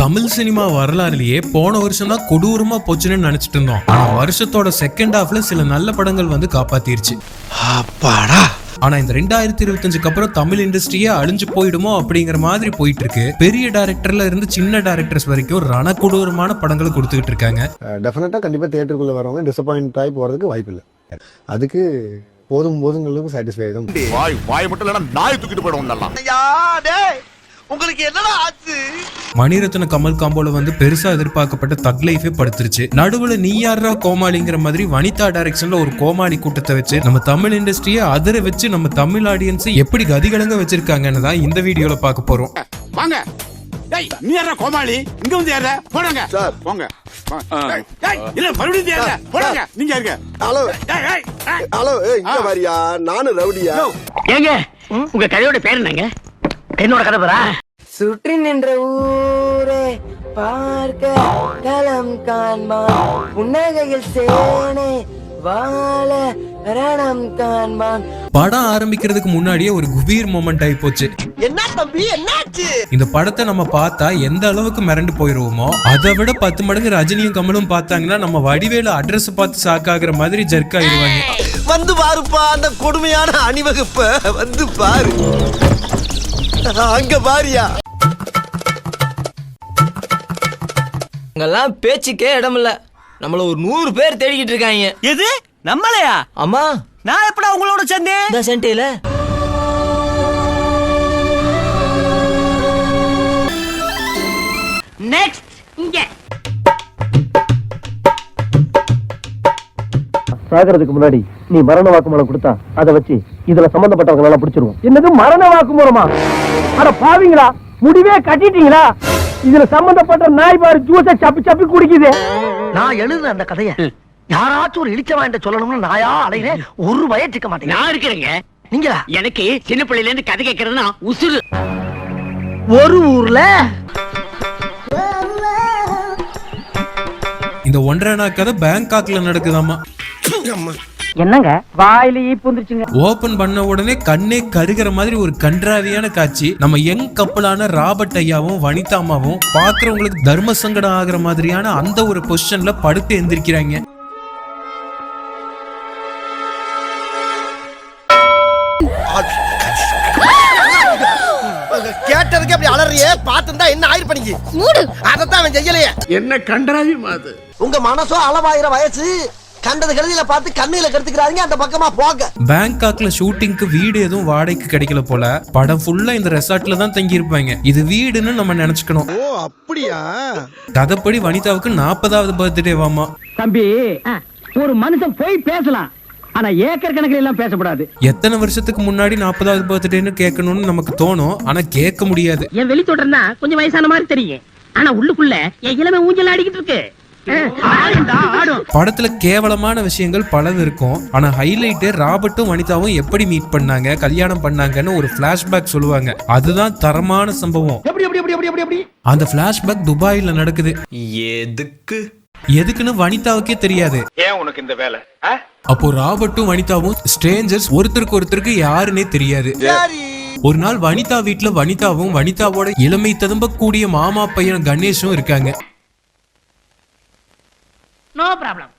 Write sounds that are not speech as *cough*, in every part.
Tamil cinema வரலாறுலயே போன வருஷம் தான் கொடூரமா போச்சுன்னு நினைச்சிட்டு இருந்தோம். ஆனா வருஷத்தோட செகண்ட் ஹாஃப்ல சில நல்ல படங்கள் வந்து காப்பாத்திருச்சு. அப்பாடா! ஆனா இந்த ரெண்டாயிரத்தி இருபத்தஞ்சுக்கு அப்புறம் தமிழ் இண்டஸ்ட்ரியே அழிஞ்சு போயிடுமோ அப்படிங்கிற மாதிரி போயிட்டு இருக்கு பெரிய டைரக்டர்ல இருந்து சின்ன டைரக்டர்ஸ் வரைக்கும் ரண கொடூரமான படங்களை கொடுத்துக்கிட்டு இருக்காங்க. டெஃபினட்டாக கண்டிப்பாக தேட்டருக்குள்ளே வரவங்க டிசப்பாயிண்ட் ஆகி போகிறதுக்கு வாய்ப்பு இல்லை. அதுக்கு போதும் போதுங்களுக்கு சாட்டிஸ்ஃபை தான். வாய் வாய் மட்டும் இல்லைன்னா நாய் தூக்கிட்டு போயிடும் நல்லா. ஐயா டேய்! உங்களுக்கு என்னடா ஆச்சு? மணிரத்ன கமல் காம்போல வந்து பெருசா எதிர்பார்க்கப்பட்ட தக் லைஃபே படுத்துருச்சு. நடுவுல நீ யாரா கோமாளிங்கிற மாதிரி வனிதா டைரக்ஷன்ல ஒரு கோமாளி கூட்டத்தை வச்சு நம்ம தமிழ் இண்டஸ்ட்ரியை அதிர வச்சு நம்ம தமிழ் ஆடியன்ஸை எப்படி கதிகலங்க வச்சிருக்காங்கன்னு தான் இந்த வீடியோல பார்க்க போறோம். வாங்க. டேய் நீ யாரா கோமாளி? இங்க வந்து யாரா போடுங்க. சார். போங்க. நீங்க ஹலோ. டேய், டேய், டேய். ஹலோ ஏய் இங்க வாரியா? நானும் ரவுடியா? ஏங்க உங்க கதையோட பேர் என்னங்க? என்னோட கதை பேரா சுற்றி நின்ற ஊரே பார்க்க களம் காண்பான். புன்னகையில் சேனே வாழ ரணம் காண்பான். படம் ஆரம்பிக்கிறதுக்கு முன்னாடியே ஒரு குபீர் மொமெண்ட் ஆகி போச்சு. என்ன தம்பி என்னாச்சு? இந்த படத்தை நம்ம பார்த்தா எந்த அளவுக்கு மிரண்டு போயிருவோமோ அதை விட பத்து மடங்கு ரஜினியும் கமலும் பார்த்தாங்கன்னா நம்ம வடிவேலு அட்ரஸ் பார்த்து சாக்காகிற மாதிரி ஜர்க் ஆயிடுவாங்க வந்து பாருப்பா அந்த கொடுமையான அணிவகுப்ப வந்து பாரு. அங்க பாரியா அங்கெல்லாம் பேச்சுக்கே இடம் இல்ல நம்மள ஒரு நூறு பேர் தேடிக்கிட்டு இருக்காங்க. எது? நம்மளையா? அம்மா நான் எப்படா உங்களோட சேர்ந்தேன்? இந்த சென்டையில நெக்ஸ்ட் இங்க. சாகிறதுக்கு முன்னாடி நீ மரண வாக்குமூலம் கொடுத்தா அதை வச்சு இதுல சம்பந்தப்பட்டவங்க எல்லாம் பிடிச்சிருவோம். என்னது மரண வாக்குமூலமா? அட பாவீங்களா? முடிவே கட்டிட்டீங்களா? இதுல சம்பந்தப்பட்ட நாய் பாரு ஜூஸ சப்பி சப்பி குடிக்குது. நான் எழுதுன அந்த கதைய யாராச்சும் ஒரு இழிச்சவா என்ற சொல்லணும்னு நாயா அலைகிறேன் ஒரு வயற்றுக்க மாட்டேன் நான் இருக்கிறேங்க. நீங்களா? எனக்கு சின்ன பிள்ளையில இருந்து கதை கேட்கறதுனா உசுறு. ஒரு ஊர்ல இந்த ஒன்றரை நாள் கதை பேங்காக்ல நடக்குதாமா என்னங்க? வாயில ஈப்பு வந்துருச்சுங்க. ஓபன் பண்ண உடனே கண்ணே கருகிற மாதிரி ஒரு கன்றாவியான காட்சி. நம்ம யங் கப்பலான ராபர்ட் ஐயாவும் வனிதாமாவும் பாக்குறவங்களுக்கு தர்ம சங்கடம் ஆகுற மாதிரியான அந்த ஒரு பொசிஷன்ல படுத்து எந்திரிக்கிறாங்க. கேட்டதுக்கு அப்படி அலறியே பார்த்துந்தா என்ன ஆயிருப்பீங்க மூடு. அதத்தான் அவன் செய்யலையே. என்ன கண்டராவியமா அது? உங்க மனசோ அளவாயிர வயசு. கண்டது கழுதியில பார்த்து கண்ணில கெடுத்துக்கிறாங்க அந்த பக்கமா போங்க. பேங்காக்ல ஷூட்டிங்க்கு வீடு எதுவும் வாடகைக்கு கிடைக்கல போல. படம் ஃபுல்லா இந்த ரெசார்ட்ல தான் தங்கி இருப்பாங்க இது வீடுன்னு நம்ம நினைச்சுக்கணும். ஓ அப்படியா? கதைப்படி வனிதாவுக்கு நாற்பதாவது பர்த்டே வாமா தம்பி ஒரு மனுஷன் போய் பேசலாம். ஆனா ஏக்கர் கணக்கில் எல்லாம் பேசக்கூடாது எத்தனை வருஷத்துக்கு முன்னாடி நாற்பதாவது பர்த்டேன்னு கேட்கணும்னு நமக்கு தோணும். ஆனா கேட்க முடியாது. என் வெளி தொடர்னா கொஞ்சம் வயசான மாதிரி தெரியும். ஆனா உள்ளுக்குள்ள என் இளமை ஊஞ்சல் ஆடிக்கிட்டு இருக்கு. படத்துல கேவலமான விஷயங்கள் பலது இருக்கும். ஆனா ஹைலைட் ராபர்ட்டும் வனிதாவும் எப்படி மீட் பண்ணாங்க கல்யாணம் பண்ணாங்கன்னு ஒரு பிளாஷ்பேக் சொல்லுவாங்க. அதுதான் தரமான சம்பவம். அந்த பிளாஷ்பேக் துபாயில நடக்குது. எதுக்கு? எதுக்குன்னு வனிதாவுக்கே தெரியாது. ஏன் உனக்கு இந்த வேலை? அப்போ ராபர்ட்டும் வனிதாவும் ஸ்ட்ரேஞ்சர்ஸ் ஒருத்தருக்கு ஒருத்தருக்கு யாருன்னே தெரியாது. ஒரு நாள் வனிதா வீட்ல வனிதாவும் வனிதாவோட இளமை ததும்ப கூடிய மாமா பையன் கணேஷும் இருக்காங்க. நோ ப்ராப்ளம்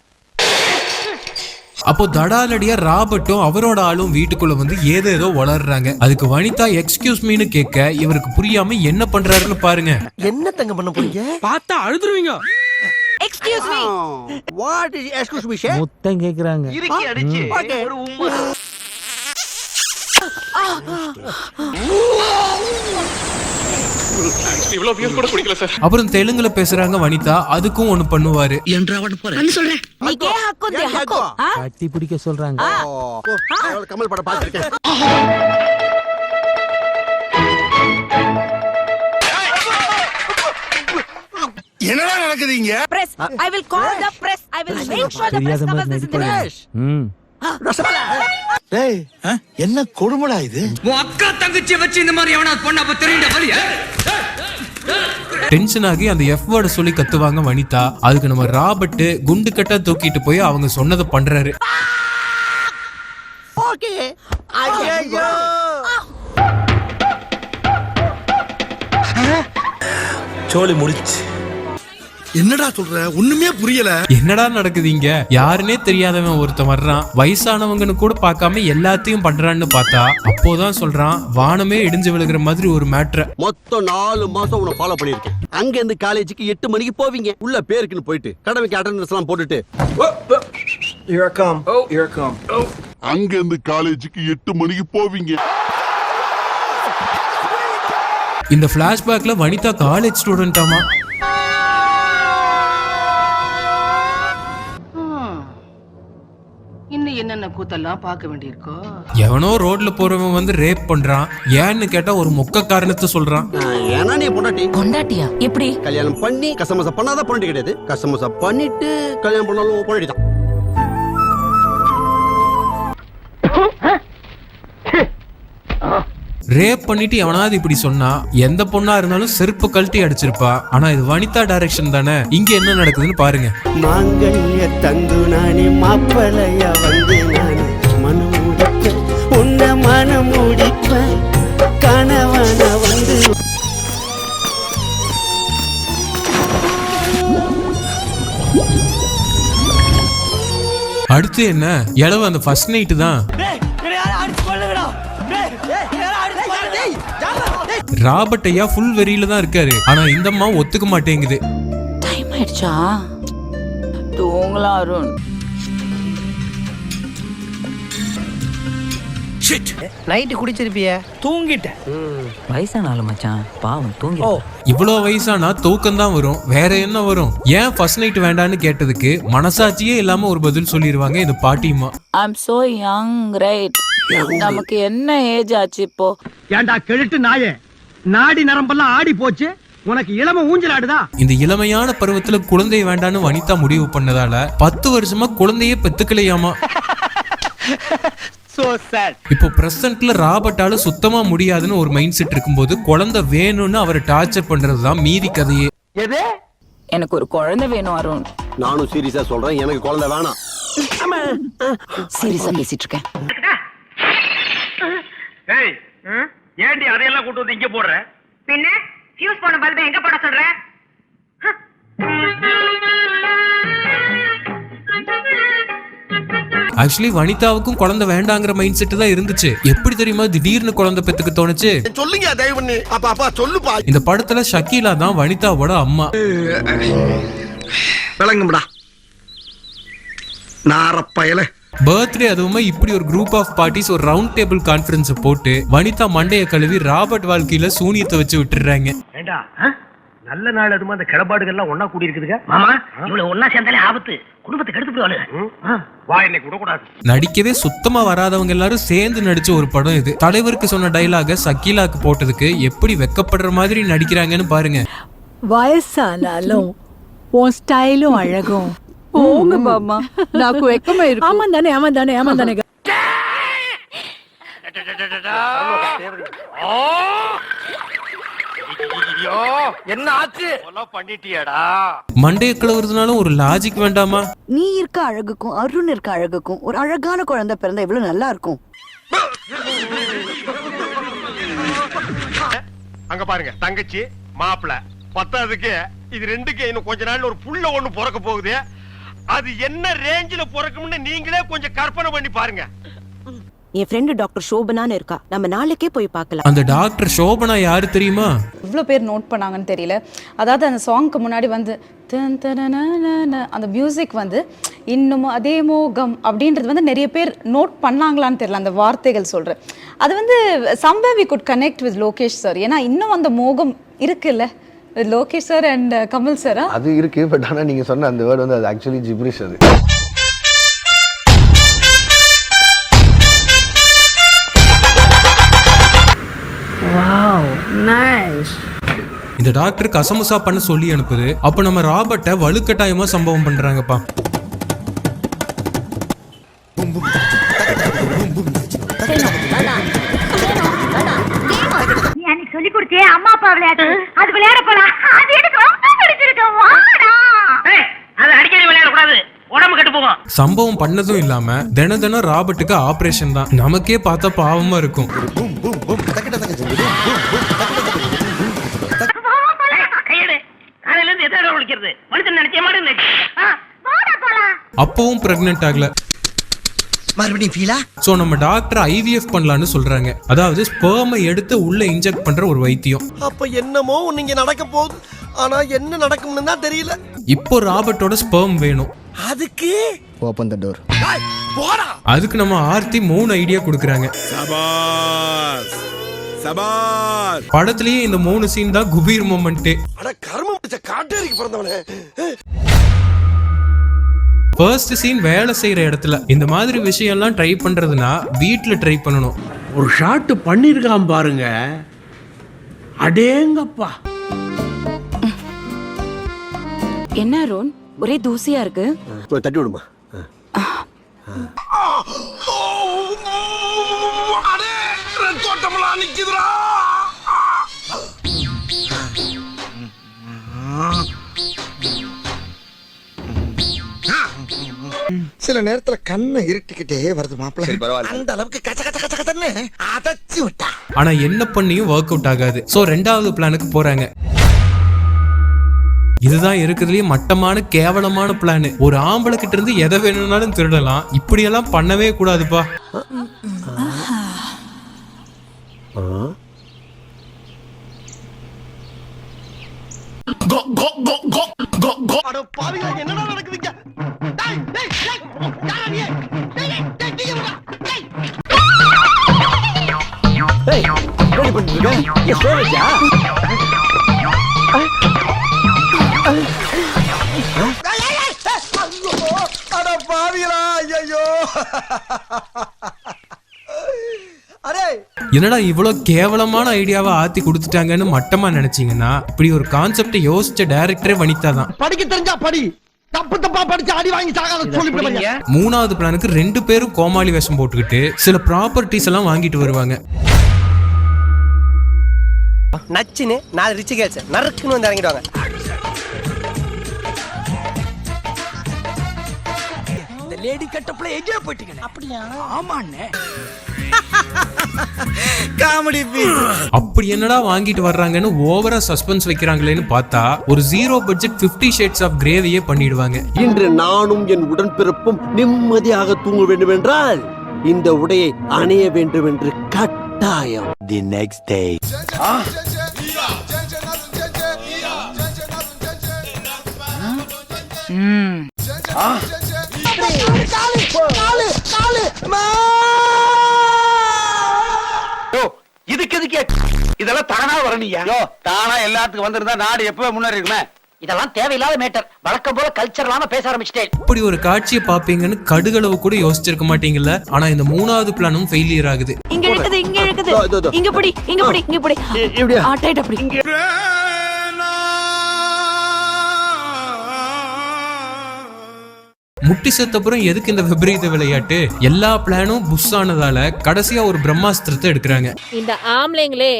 அப்போ தடாலடியா ராபர்ட்டும் அவரோட ஆளும் வீட்டுக்குள்ள வந்து ஏதேதோ வளர்றாங்க. அதுக்கு வனிதா எக்ஸ்கியூஸ் மீன்னு கேட்க இவருக்கு புரியாம என்ன பண்றாருன்னு பாருங்க. என்ன தங்க பண்ண போறீங்க? பார்த்தா அழுதுருவீங்க. வாட் இஸ் எக்ஸ்கியூஸ் மீ ஷே முத்தம் கேக்குறாங்க. இறுக்கி அடிச்சு. ஒரு உம்மா அப்புறம் தெலுங்குல பேசுறாங்க வனிதா அதுக்கும் ஒண்ணு பண்ணுவாரு. சொல்றேன். கட்டி பிடிக்க சொல்றாங்க. கமல் படம் பார்த்துருக்கேன். என்னடா நடக்குது இங்க? Press. I will call the press. I will make sure the press தெரியாத covers மாதிரி this information. ம். டேய் என்ன கொடுமடா இது? அக்கா தங்கச்சி வச்சு இந்த மாதிரி எவனா பொண்ணா அப்ப தெரியுண்டா வலியா? டென்ஷன் ஆகி அந்த எஃப் வேர்டை சொல்லி கத்துவாங்க வனிதா. அதுக்கு நம்ம ராபர்ட் குண்டு கட்டா தூக்கிட்டு போய் அவங்க சொன்னதை பண்றாரு. ஓகே. ஐயோ சோலி முடிச்சு. என்னடா சொல்ற? ஒண்ணுமே புரியல. என்னடா நடக்குது இங்க? யாருன்னே தெரியாதவன் ஒருத்தன் வர்றான். வயசானவங்கன்னு கூட பார்க்காம எல்லாத்தையும் பண்றான்னு பார்த்தா அப்போதான் சொல்றான் வானமே இடிஞ்சு விழுகிற மாதிரி ஒரு மேட்ர மொத்தம் நாலு மாசம் உன்னை ஃபாலோ பண்ணிருக்கேன் அங்க இருந்து காலேஜுக்கு எட்டு மணிக்கு போவீங்க. உள்ள பேருக்குன்னு போயிட்டு கடமைக்கு அட்டண்டன்ஸ் எல்லாம் போட்டுட்டு. அங்க இருந்து காலேஜுக்கு எட்டு மணிக்கு போவீங்க. இந்த பிளாஷ்பேக்ல வனிதா காலேஜ் ஸ்டூடெண்டாமா கூத்தெல்லாம் பார்க்க வேண்டியிருக்கோ? எவனோ ரோட்ல போறவன் வந்து ரேப் பண்றான். ஏன்னு கேட்டா ஒரு மொக்க காரணத்தை சொல்றான் ஏன்னா நீ பொண்டாட்டி. கொண்டாட்டியா எப்படி? கல்யாணம் பண்ணி கசமசா பண்ணாதான் பொண்டாட்டி கிடையாது. கசமசா பண்ணிட்டு கல்யாணம் பண்ணாலும் பொண்டாட்டி தான் ரேப் பண்ணிட்டு எவனாவது இப்படி சொன்னா எந்த பொண்ணா இருந்தாலும் செருப்பு கழட்டி அடிச்சிருப்பா. ஆனா இது வனிதா டைரக்ஷன் தானே? இங்க என்ன நடக்குதுன்னு பாருங்க. மாங்கல்ய தந்து நானே மாப்பளையா வந்து நானே. மனம் முடிப்ப உன்ன மனம் முடிப்ப. கணவன வந்து அடுத்து என்ன? இளவு அந்த ஃபர்ஸ்ட் நைட்டு தான். ராபர்ட் ஐயா ஃபுல் வெறியில தான் இருக்காரு. ஆனா இந்த அம்மா ஒத்துக்க மாட்டேங்குது. டைம் ஆயிடுச்சா? தூங்கலாம் அருண். நைட்டு குடிச்சிருப்பிய? தூங்கிட்டேன். வயசான ஆளு மச்சான் பாவம் தூங்கி இவ்வளோ வயசானா தூக்கம் தான் வரும் வேற என்ன வரும்? ஏன் ஃபர்ஸ்ட் நைட் வேண்டான்னு கேட்டதுக்கு மனசாட்சியே இல்லாம ஒரு பதில் சொல்லிடுவாங்க இந்த பாட்டியம்மா ஐம் சோ யங் ரைட் நமக்கு என்ன ஏஜ் ஆச்சு இப்போ? ஏண்டா கெழுட்டு நாயே? நாடி நரம்பெல்லாம் ஆடி போச்சு. உனக்கு இளம ஊஞ்சல் ஆடுதா இந்த இளமையான பருவத்துல குழந்தை வேண்டான்னு வனிதா முடிவு பண்ணதால பத்து வருஷமா குழந்தையே பெத்துக்கலையாமா. *laughs* இப்போ பிரசன்ட்ல ராபர்ட்டால சுத்தமா முடியாதுன்னு ஒரு மைண்ட் செட் இருக்கும்போது குழந்தை வேணும்னு அவரை டார்ச்சர் பண்றதுதான் மீதி கதையே. எது? எனக்கு ஒரு குழந்தை வேணும் அருண். நானும் சீரியஸா சொல்றேன் எனக்கு குழந்தை வேணாம். சீரியஸா பேசிட்டு இருக்கேன். ஏண்டி அதையெல்லாம் கூட்டு வந்து இங்க போடுற? பின்ன ஃபியூஸ் போன பல்பை எங்க போட சொல்ற? ஆக்சுவலி வனிதாவுக்கும் குழந்தை வேண்டாங்கிற மைண்ட் செட் தான் இருந்துச்சு. எப்படி தெரியுமா திடீர்னு குழந்தை பெத்துக்க தோணுச்சு? சொல்லுங்க தயவு பண்ணி அப்பா அப்பா சொல்லுப்பா. இந்த படத்துல ஷக்கீலா தான் வனிதாவோட அம்மா. விளங்கும்டா. நாரப்பயல. பர்த்டே அதுவுமே இப்படி ஒரு குரூப் ஆஃப் பார்ட்டிஸ் ஒரு ரவுண்ட் டேபிள் கான்ஃபரன்ஸை போட்டு வனிதா மண்டையை கழுவி ராபர்ட் வாழ்க்கையில சூனியத்தை வச்சு விட்டுறாங்க நல்ல நாள் அதுமா அந்த கிளப்பாடுகள்லாம் ஒன்னா கூடி இருக்குதுங்க மாமா இவ்வளவு ஒன்னா சேர்ந்தாலே ஆபத்து. குடும்பத்தை கெடுத்து போயிடுவாங்க நடிக்கவே சுத்தமா வராதவங்க எல்லாரும் சேர்ந்து நடிச்ச ஒரு படம் இது. தலைவருக்கு சொன்ன டைலாக சக்கீலாக்கு போட்டதுக்கு எப்படி வெக்கப்படுற மாதிரி நடிக்கிறாங்கன்னு பாருங்க. வயசானாலும் உன் ஸ்டைலும் அழகும். போங்க பாமா నాకు వెక్కమే ఇరుకు ఆమందానే ఆమందానే ఆమందానే என்ன ஆச்சு பண்ணிட்டியாடா மண்டைய கிளவுறதுனாலும் ஒரு லாஜிக் வேண்டாமா நீ இருக்க அழகுக்கும் அருண் இருக்க அழகுக்கும் ஒரு அழகான குழந்தை பிறந்தா எவ்வளவு நல்லா இருக்கும் அங்க பாருங்க தங்கச்சி மாப்பிள பத்தாவதுக்கு இது ரெண்டுக்கு இன்னும் கொஞ்ச நாள்ல ஒரு புள்ள ஒண்ணு பிறக்க போகுது அது என்ன ரேஞ்சில பிறக்கும்னு நீங்களே கொஞ்சம் கற்பனை பண்ணி பாருங்க. என் ஃப்ரெண்டு டாக்டர் சோபனான்னு இருக்கா. நம்ம நாளைக்கே போய் பார்க்கலாம். அந்த டாக்டர் சோபனா யாரு தெரியுமா? இவ்வளோ பேர் நோட் பண்ணாங்கன்னு தெரியல. அதாவது அந்த சாங்க்கு முன்னாடி வந்து தன் தனனனன, அந்த மியூசிக் வந்து இன்னமும் அதே மோகம் அப்படின்றது வந்து நிறைய பேர் நோட் பண்ணாங்களான்னு தெரியல. அந்த வார்த்தைகள் சொல்கிறேன் அது வந்து someway we good connect with Lokesh sir ஏன்னா இன்னும் அந்த மோகம் இருக்குல்ல. லோகேஷ் சார் அண்ட் கமல் சாரா அது இருக்கு பட் ஆனா நீங்க சொன்ன அந்த வேர்டு வந்து அது ஆக்சுவலி ஜிப்ரிஷ் அது. இந்த டாக்டர் கசமுசா பண்ண சொல்லி அனுப்புது. அப்ப நம்ம ராபர்ட்டை வலுக்கட்டாயமா சம்பவம் பண்றாங்கப்பா. சம்பவம் பண்ணதும் இல்லாம தின தினம் ராபர்ட்டுக்கு ஆபரேஷன் தான். நமக்கே பார்த்தா பாவமா இருக்கும். அப்பவும் பிரெக்னென்ட் ஆகல. மறுபடியும் ஃபீலா சோ நம்ம டாக்டர் ஐவிஎஃப் பண்ணலாம்னு சொல்றாங்க. அதாவது ஸ்பெர்மை எடுத்து உள்ள இன்ஜெக்ட் பண்ற ஒரு வைத்தியம். அப்ப என்னமோ இங்க நடக்க போகுது. ஆனா என்ன நடக்கும்னு தான் தெரியல. இப்போ ராபர்ட்டோட ஸ்பெர்ம் வேணும். அதுக்கு? ஓப்பன் த டோர் அதுக்கு நம்ம ஆர்த்தி மூணு ஐடியா கொடுக்குறாங்க. சபாஸ் சபாஸ் படத்திலேயே இந்த மூணு சீன் தான் குபீர் பிறந்தவனே. ஃபர்ஸ்ட் சீன் வேலை செய்யற இடத்துல. இந்த மாதிரி விஷயம்லாம் ட்ரை பண்றதுனா வீட்ல ட்ரை பண்ணணும். ஒரு ஷாட் பண்ணிருக்கான் பாருங்க. அடேங்கப்பா. என்ன அருண் ஒரே தூசியா இருக்கு? போய் தட்டி விடுமா? அடே தோட்டமெல்லாம் நிக்குதுடா சில நேரத்துல கண்ணை இருட்டிக்கிட்டே வருது மாப்பிள்ள. அந்த அளவுக்கு கச்ச கச்ச கச்ச கச்சன்னு அதச்சு விட்டா. ஆனா என்ன பண்ணியும் ஒர்க் அவுட் ஆகாது. சோ ரெண்டாவது பிளானுக்கு போறாங்க. இதுதான் இருக்கிறதுலயே மட்டமான கேவலமான பிளான் ஒரு ஆம்பளை கிட்ட இருந்து எதை வேணும்னாலும் திருடலாம். இப்படியெல்லாம் பண்ணவே கூடாதுப்பா. என்னடா இவ்வளவு கேவலமான ஐடியாவை ஆத்தி கொடுத்துட்டாங்கன்னு மட்டமா நினைச்சீங்கன்னா இப்படி ஒரு கான்செப்டை யோசிச்ச டைரக்டரே வனிதா தான். படிக்க தெரிஞ்சா படி. தப்பு தப்பா படிச்சு அடி வாங்கி சாகாத மூணாவது பிளானுக்கு ரெண்டு பேரும் கோமாளி வேஷம் போட்டுக்கிட்டு சில ப்ராப்பர்ட்டிஸ் எல்லாம் வாங்கிட்டு வருவாங்க. நச்சுன்னு நாலு ரிச்சு கேள்ஸ் நறுக்குன்னு வந்து இறங்கிடுவாங்க. லேடி கட்டப்ல எங்கேயோ போயிட்டீங்க அப்படியா? ஆமாண்ணே. காமெடி பீஸ் அப்படி என்னடா வாங்கிட்டு வர்றாங்கன்னு ஓவரா சஸ்பென்ஸ் வைக்கிறாங்களேன்னு பார்த்தா ஒரு ஜீரோ பட்ஜெட் 50 ஷேட்ஸ் ஆஃப் கிரேவியே பண்ணிடுவாங்க. இன்று நானும் என் உடன்பிறப்பும் நிம்மதியாக தூங்க வேண்டும் என்றால் இந்த உடையை அணிய வேண்டும் என்று கட்டாயம் தி நெக்ஸ்ட் டே காலு காலு காலு மா. இதுக்கு தானா எல்லாத்துக்கும் வந்திருந்தா நாடு எப்பவே முன்னேறி இருக்குமே. இதெல்லாம் தேவையில்லாத மேட்டர். வழக்கம் போல கல்ச்சர் இல்லாம பேச ஆரம்பிச்சிட்டேன். இப்படி ஒரு காட்சியை பாப்பீங்கன்னு கடுகளவு கூட யோசிச்சிருக்க மாட்டீங்கல்ல. ஆனா இந்த மூணாவது பிளானும் ஃபெயிலியர் ஆகுது. இங்க இழுக்குது இங்க இதோ. இங்க பிடி இங்க பிடி இங்க பிடி. இப்படியா? முட்டி செத்தப்புறம் எதுக்கு இந்த விபரீத விளையாட்டு? எல்லா பிளானும் புஷ் ஆனதால கடைசியா ஒரு பிரம்மாஸ்திரத்தை எடுக்கிறாங்க. இந்த ஆம்பளைங்களே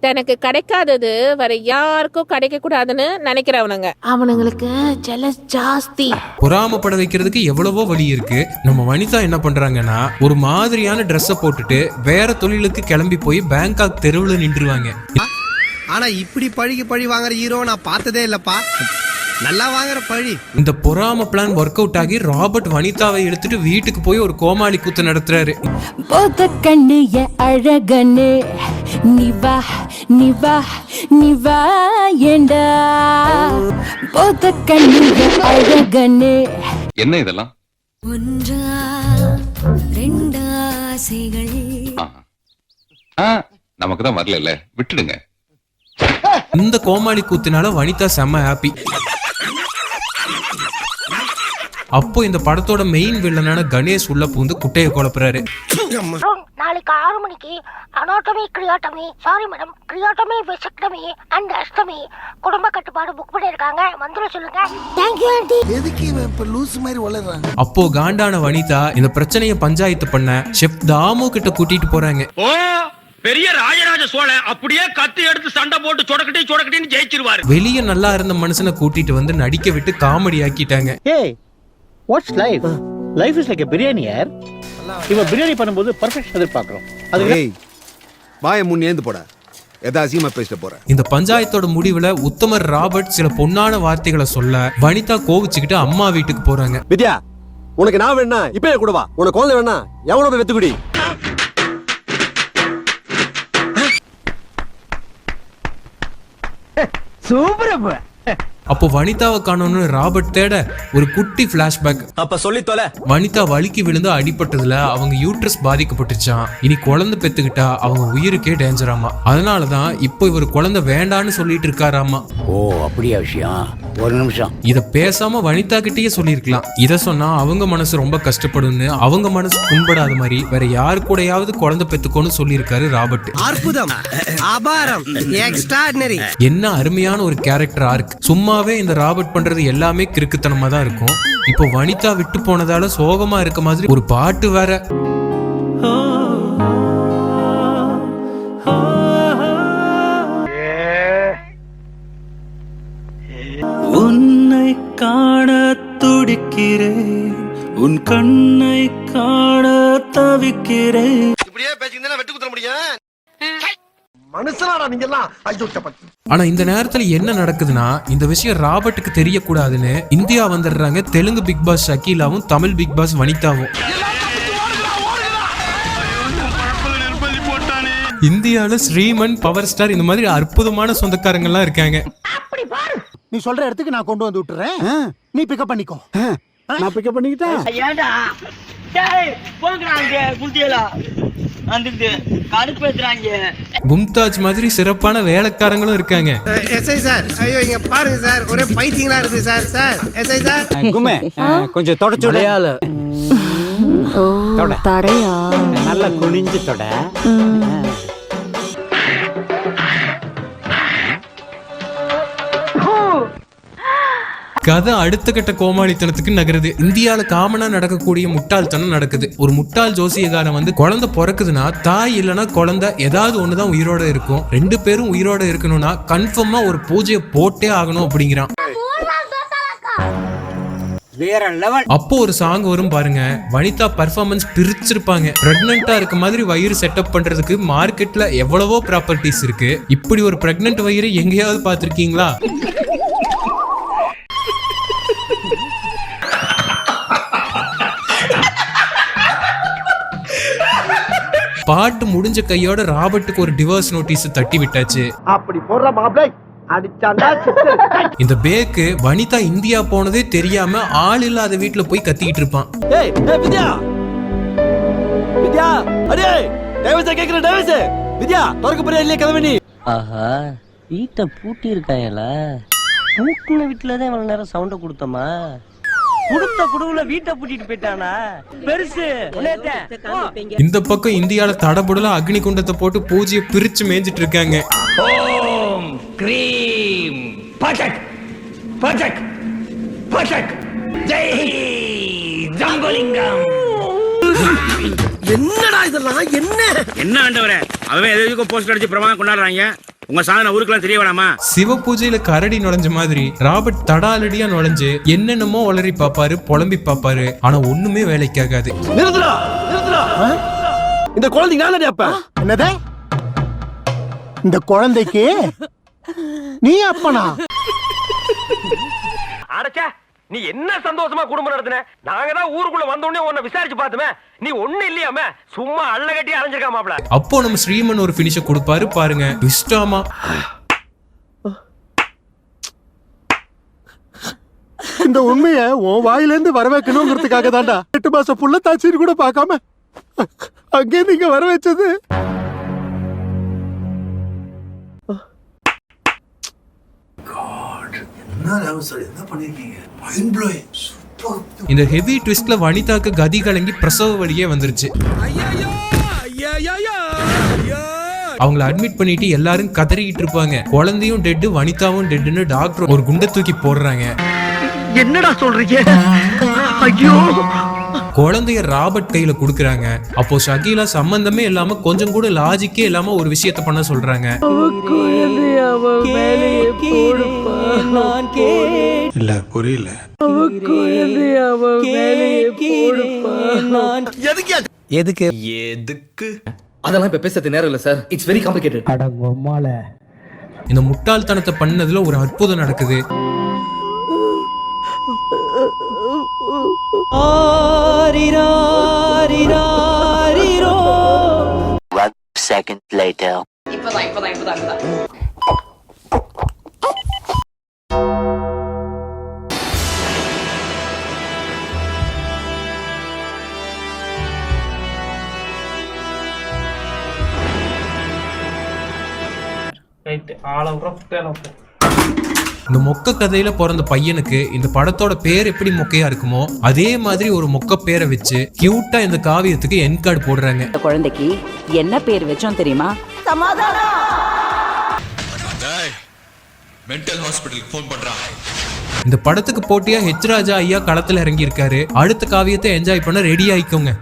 தனக்கு கிடைக்காதது வேற யாருக்கும் கிடைக்க கூடாதுன்னு நினைக்கிறவனுங்க. அவனுங்களுக்கு ஜெலஸ் ஜாஸ்தி. பொறாமப்பட வைக்கிறதுக்கு எவ்வளவோ வழி இருக்கு. நம்ம வனிதா என்ன பண்றாங்கன்னா ஒரு மாதிரியான ட்ரெஸ்ஸை போட்டுட்டு வேற தொழிலுக்கு கிளம்பி போய் பேங்காக் தெருவுல நின்றுவாங்க. ஆனா இப்படி பழிக்கு பழி வாங்குற ஹீரோ நான் பார்த்ததே இல்லப்பா. நல்லா வாங்குற பழி. இந்த பொறாம பிளான் ஒர்க் அவுட் ஆகி ராபர்ட் வனிதாவை எடுத்துட்டு வீட்டுக்கு போய் ஒரு கோமாளி கூத்து நடத்துறாரு. போத கண்ணு அழகனு நிவா நிவா நிவா ஏண்டா? போத கண்ணு அழகனு. என்ன இதெல்லாம்? ஒன்றா ரெண்டாசைகள் நமக்கு தான் வரல விட்டுடுங்க. இந்த கோமாளி கூத்துனால வனிதா செம்ம ஹாப்பி அப்போ இந்த படத்தோட மெயின் வில்லனான கணேஷ் உள்ள பூந்து குட்டையை குழப்புறாரு. நாளைக்கு ஆறு மணிக்கு அனாட்டமி கிரியாட்டமி சாரி மேடம் கிரியாட்டமி வெசக்டமி அண்ட் அஷ்டமி குடும்ப கட்டுப்பாடு புக் பண்ணிருக்காங்க வந்துட சொல்லுங்க. தேங்க்யூ ஆண்டி எதுக்கு இவன் இப்ப லூஸ் மாதிரி வளர்றான்? அப்போ காண்டான வனிதா இந்த பிரச்சனையை பஞ்சாயத்து பண்ண ஷெஃப் தாமு கிட்ட கூட்டிட்டு போறாங்க. ஓ பெரிய ராஜராஜ சோழன் அப்படியே கத்தி எடுத்து சண்டை போட்டு சொடக்கட்டி சொடக்கட்டின்னு ஜெயிச்சிருவாரு. வெளிய நல்லா இருந்த மனுஷனை கூட்டிட்டு வந்து நடிக்க விட்டு காமெடி ஆக்கிட்டாங்க. ஏய் what's life life is like a biryani யார் இவன் பிரியாணி பண்ணும்போது பர்ஃபெக்ஷன் எதிர்பார்க்குறோம். அது ஏய் வாய முன் ஏந்து போட. இந்த பஞ்சாயத்தோட முடிவுல உத்தமர் ராபர்ட் சில பொன்னான வார்த்தைகளை சொல்ல வனிதா கோவிச்சுக்கிட்டு அம்மா வீட்டுக்கு போறாங்க. வித்யா உனக்கு நான் வேணா இப்பயே கூட வா. உனக்கு குழந்தை வேணா எவனோ போய் வெத்துக்குடி. சூப்பர் அப்போ வனிதாவை காணோம்னு ராபர்ட் தேட ஒரு குட்டி பிளாஷ்பேக் அப்ப சொல்லி தொலை. வனிதா வலிக்கு விழுந்து அடிபட்டதுல அவங்க யூட்ரஸ் பாதிக்கப்பட்டுச்சான் இனி குழந்தை பெத்துக்கிட்டா அவங்க உயிருக்கே டேஞ்சராமா அதனாலதான் இப்போ இவர் குழந்தை வேண்டான்னு சொல்லிட்டு இருக்காராமா. ஓ அப்படியா விஷயம். ஒரு நிமிஷம். இத பேசாம வனிதா கிட்டயே சொல்லியிருக்கலாம் இத சொன்னா அவங்க மனசு ரொம்ப கஷ்டப்படும்னு அவங்க மனசு புண்படாத மாதிரி வேற யாரு கூடயாவது குழந்தை பெத்துக்கோன்னு சொல்லியிருக்காரு ராபர்ட். அற்புதம். அபாரம். எக்ஸ்ட்ராடினரி என்ன அருமையான ஒரு கேரக்டர் ஆர்க் சும்மாவே இந்த ராபர்ட் பண்றது எல்லாமே கிறுக்குத்தனமா தான் இருக்கும். இப்போ வனிதா விட்டு போனதால சோகமா இருக்க மாதிரி ஒரு பாட்டு வேற. உன்னை காண துடிக்கிறேன். உன் கண்ணை காண தவிக்கிறேன். இப்படியே பேசிக்கிட்டு வெட்டு குத்துற முடியும். மனுஷனாடா நீங்க எல்லாம் ஐயோ சப்பா ஆனா இந்த நேரத்துல என்ன நடக்குதுன்னா இந்த விஷயம் ராபர்ட்டுக்கு தெரியக்கூடாதுன்னு இந்தியா வந்துடுறாங்க. தெலுங்கு பிக் பாஸ் ஷக்கீலாவும் தமிழ் பிக் பாஸ் வனிதாவும். இந்தியால ஸ்ரீமன் பவர் ஸ்டார் இந்த மாதிரி அற்புதமான சொந்தக்காரங்கள்லாம் இருக்காங்க. நீ சொல்ற இடத்துக்கு நான் கொண்டு வந்து விட்டுறேன். நீ பிக்கப் பண்ணிக்கோ. நான் பிக்கப் பண்ணிக்கிட்டேன். வந்துட்டு கடுப்பேத்துறாங்க மும்தாஜ் மாதிரி சிறப்பான வேலைக்காரங்களும் இருக்காங்க. எஸ்ஐ சார் ஐயோ இங்க பாருங்க சார் ஒரே பைத்தியங்களா இருக்கு சார் சார். SI sir. குமே கொஞ்சம் தொடச்சு அடையாள தடையா நல்லா குனிஞ்சு தொட. கதை அடுத்த கட்ட கோமாளித்தனத்துக்கு நகருது. இந்தியால காமனா நடக்கக்கூடிய முட்டாள்தனம் நடக்குது. ஒரு முட்டாள் ஜோசியக்காரன் வந்து குழந்தை பிறக்குதுன்னா தாய் இல்லைன்னா குழந்தை ஏதாவது ஒண்ணுதான் உயிரோட இருக்கும். ரெண்டு பேரும் உயிரோட இருக்கணும்னா கன்ஃபார்மா ஒரு பூஜையை போட்டே ஆகணும் அப்படிங்கிறான். அப்போ ஒரு சாங் வரும் பாருங்க. வனிதா பர்ஃபார்மன்ஸ் பிரிச்சிருப்பாங்க. பிரெக்னெண்டா இருக்க மாதிரி வயிறு செட்டப் பண்றதுக்கு மார்க்கெட்ல எவ்வளவோ ப்ராப்பர்ட்டிஸ் இருக்கு. இப்படி ஒரு பிரெக்னென்ட் வயிறு எங்கேயாவது பார்த்திருக்கீங்களா? பாட்டு முடிஞ்ச கையோட ராபர்ட்டுக்கு ஒரு டிவோர்ஸ் நோட்டீஸ் தட்டி விட்டாச்சு. அப்படி போடுற சித்து இந்த பேக்கு வனிதா இந்தியா போனதே தெரியாம ஆள் இல்லாத வீட்டுல போய் கத்திக்கிட்டு இருப்பான். வித்யா. வித்யா அடே டேவிஸ் கேக்குற டேவிஸ் வித்யா திறக்க போறியா இல்லையா கிளம்பி நீ? ஆஹா வீட்டை பூட்டி இருக்காயல பூட்டின வீட்டுல தான் இவ்வளவு நேரம் சவுண்ட கொடுத்தோமா? கொடுத்த குடுவுல வீட்டை பூட்டிட்டு போயிட்டானா? பெருசு. இந்த பக்கம் இந்தியால தடபுடல அக்னி குண்டத்தை போட்டு பூஜையை பிரிச்சு மேய்ஞ்சிட்டு இருக்காங்க. ஓம் கிரீம். பட்டக் பட்டக் பட்டக் ஜெய் ஜம்பலிங்கம். என்னடா இதெல்லாம் என்ன? என்ன ஆண்டவரே? அவன் எதுக்கும் போஸ்ட் அடிச்சு பிரமாதம் கொண்டாடுறாங்க. உங்க சாதனை ஊருக்குலாம் தெரிய வேணாமா? சிவ பூஜையில கரடி நுழைஞ்ச மாதிரி ராபர்ட் தடாலடியா நுழைஞ்சு என்னென்னமோ வளரி பாப்பாரு புலம்பி பாப்பாரு. ஆனா ஒண்ணுமே வேலைக்கு ஆகாது. நிறுத்துடா! நிறுத்துடா! இந்த குழந்தைங்க நானடி அப்ப என்னது? இந்த குழந்தைக்கு? நீ அப்பனா? அடச்சே! நீ என்ன சந்தோஷமா குடும்பம் நடத்தின? நாங்க தான் ஊருக்குள்ள வந்த உடனே உன்னை விசாரிச்சு பார்த்துமே. நீ ஒண்ணு இல்லையாமே. சும்மா அள்ள கட்டி அலைஞ்சிருக்கா மாப்ள அப்போ நம்ம ஸ்ரீமன் ஒரு பினிஷ கொடுப்பாரு பாருங்க. இஷ்டாமா இந்த உண்மைய உன் வாயில இருந்து வர வைக்கணுங்கிறதுக்காக தான்டா. எட்டு மாசம் புள்ள தாச்சின்னு கூட பார்க்காம அங்கே நீங்க வர வச்சது. இந்த ஹெவி ட்விஸ்ட்ல வனிதாக்கு கதி கலங்கி பிரசவ வழியே வந்துருச்சு. அவங்கள அட்மிட் பண்ணிட்டு எல்லாரும் கதறிக்கிட்டு இருப்பாங்க. குழந்தையும் டெட்டு வனிதாவும் டெட்டுன்னு டாக்டர் ஒரு குண்டை தூக்கி போடுறாங்க. என்னடா சொல்றீங்க? ஐயோ! குழந்தைய ராபர்ட் கையில குடுக்குறாங்க. அப்போ ஷகீலா சம்பந்தமே இல்லாம கொஞ்சம் கூட லாஜிக்கே இல்லாம ஒரு விஷயத்த பண்ண சொல்றாங்க. இல்ல புரியல. எதுக்கு? எதுக்கு? அதெல்லாம் இப்ப பேசுறது நேரம் இல்ல சார் இட்ஸ் வெரி காம்ப்ளிகேட்டட் இந்த முட்டாள்தனத்தை பண்ணதுல ஒரு அற்புதம் நடக்குது. இப்பதான் இப்பதான் இப்பதான் இப்பதான் இந்த மொக்க கதையில பிறந்த பையனுக்கு இந்த படத்தோட பேர் எப்படி மொக்கையா இருக்குமோ அதே மாதிரி ஒரு மொக்க பேரை வச்சு கியூட்டா இந்த காவியத்துக்கு என் கார்டு போடுறாங்க. குழந்தைக்கு என்ன பேர் வச்சோம் தெரியுமா? இந்த படத்துக்கு போட்டியா ஹெச் ராஜா ஐயா களத்துல இறங்கி இருக்காரு அடுத்த காவியத்தை என்ஜாய் பண்ண ரெடி ஆயிக்கோங்க.